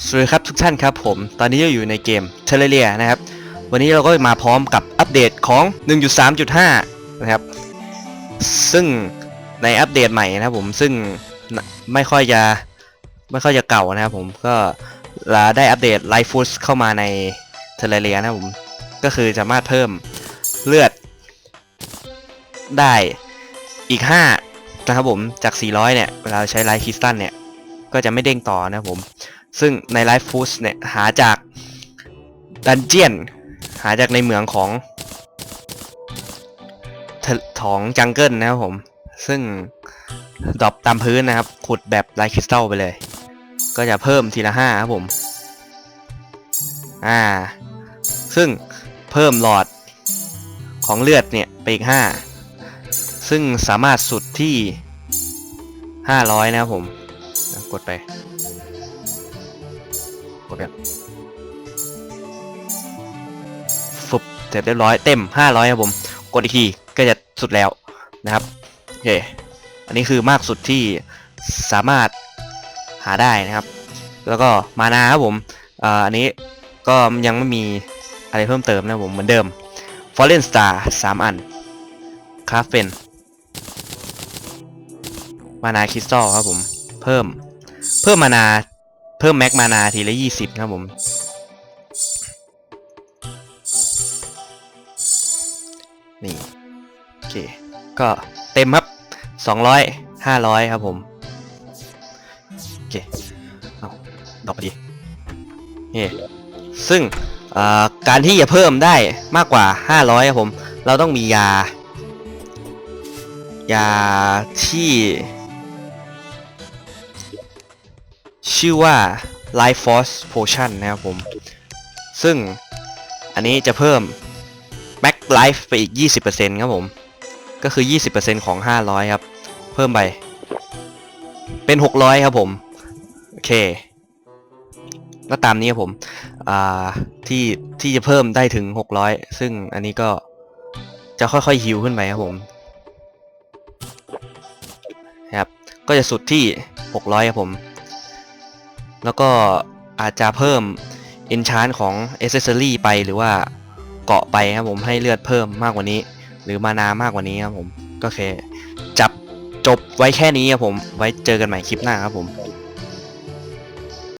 สวัสดีครับทุกท่านครับผม ตอนนี้เราอยู่ในเกม Terraria นะครับ วันนี้เราก็มาพร้อมกับอัปเดตของ 1.3.5 นะครับ ซึ่งในอัปเดตใหม่นะครับผมซึ่งไม่ค่อยจะไม่ค่อยจะเก่านะครับผมก็ได้อัปเดต Life Food เข้ามาใน Terraria นะครับผม ก็คือสามารถเพิ่มเลือดได้อีก 5 นะครับผมจาก 400 เนี่ย เวลาเราใช้ไลฟ์คริสตัลเนี่ย ก็จะไม่เด้งต่อนะครับผม ซึ่งใน Life Food เนี่ยหาจากดันเจียน หาจากในเหมืองของทะของจังเกิลนะครับผม ซึ่งดรอปตามพื้นนะครับ ขุดแบบไลท์คริสตัลไปเลย ก็จะเพิ่มทีละห้าครับผม อ่า ซึ่งเพิ่มหลอดของเลือดเนี่ยไปอีกห้าซึ่งสามารถสุดที่ห้าร้อยนะครับผม กดไป กดแบบฟึบเสร็จเรียบร้อยเต็ม 500ครับผม กดอีกทีก็จะสุดแล้วนะครับโอเคอันนี้คือมากสุดที่สามารถหาได้นะครับ แล้วก็มานาครับผมอันนี้ก็ยังไม่มีอะไรเพิ่มเติมนะครับผมเหมือนเดิม Fallen Star 3 อันคราฟเป็นมานาคริสตัลครับผม เพิ่ม เพิ่มมานา เพิ่มแม็กมานาทีละยี่สิบครับผม นี่ โอเค ก็เต็มครับสองร้อยห้าร้อยครับผม โอเค เอาดอกไปดินี่ซึ่งการที่จะเพิ่มได้มากกว่า 500ครับผม เราต้องมียา ยาที่ ชื่อว่า Life Force Potion นะครับผม ซึ่งอันนี้จะเพิ่ม Max Life ไปอีก 20%ครับผม ก็คือ 20%ของ 500 ครับ เพิ่มไป เป็น 600 ครับผม โอเค ก็ตามนี้ครับผม อ่า ที่ที่จะเพิ่มได้ถึง 600 ซึ่งอันนี้ก็จะค่อยๆฮิวขึ้นไปครับผมนะครับ ก็จะสุดที่ 600 ครับผม แล้วก็อาจจะเพิ่ม enchant ของ accessory ไปหรือว่าเกาะไปครับผมให้เลือดเพิ่มมากกว่านี้ หรือมานามากกว่านี้ครับผมก็แค่จับจบไว้แค่นี้ครับผมไว้เจอกันใหม่คลิปหน้าครับผม